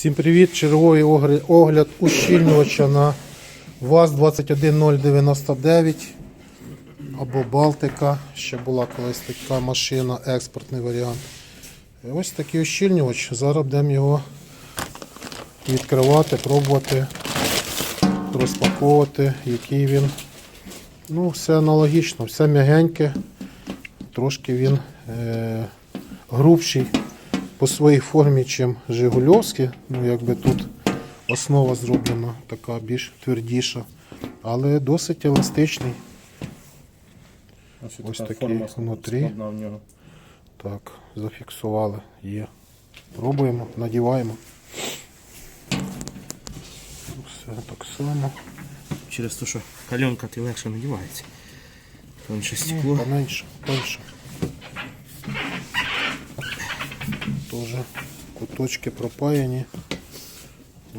Всім привіт! Черговий огляд ущільнювача на ВАЗ-21099 або Балтика. Ще була колись така машина, експортний варіант. Ось такий ущільнювач. Зараз будемо його відкривати, пробувати, розпаковувати, який він. Ну, все аналогічно, все м'ягеньке. Трошки він е, грубший по своїй формі, чим Жигульовський. Ну, якби тут основа зроблена така більш твердіша, але досить еластичний. Ось, Ось така такий форма внутрі. в нього. Так, зафіксували. Є. Пробуємо, надіваємо. Все так само. Через те, що кальонка ти легше надівається. Тонше Ну, стекло. поменше, тоньше. Тоже куточки пропаяні.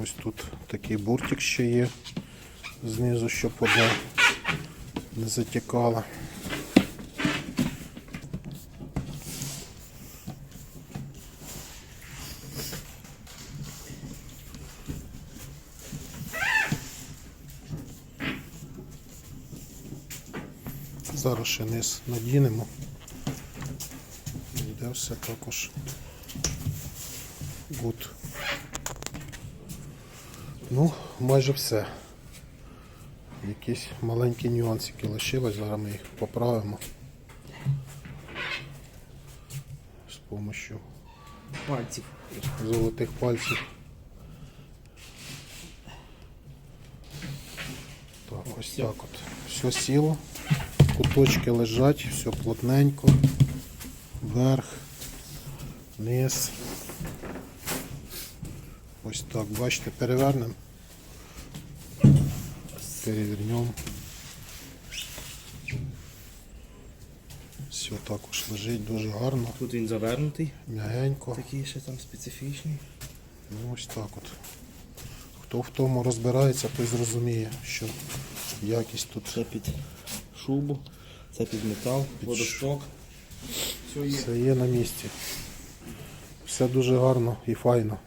Ось тут такий буртик ще є знизу, щоб вода не затікала. Зараз ще низ надінемо. Йде все також гуд. Ну, майже все. Якісь маленькі нюансики лишились, зараз ми їх поправимо з допомогою Пальців. золотих пальців. Так, ось так от. Все сіло, куточки лежать, все плотненько. Вверх, вниз. Ось так, бачите, перевернемо. Перевернемо. Все також лежить дуже гарно, Тут він завернутий, м'ягенько. такий ще там специфічний. Ну, ось так от. Хто в тому розбирається, той зрозуміє, що якість тут Це під шубу, це під метал, Під водосток. Все є. все є на місці. Все дуже гарно і файно.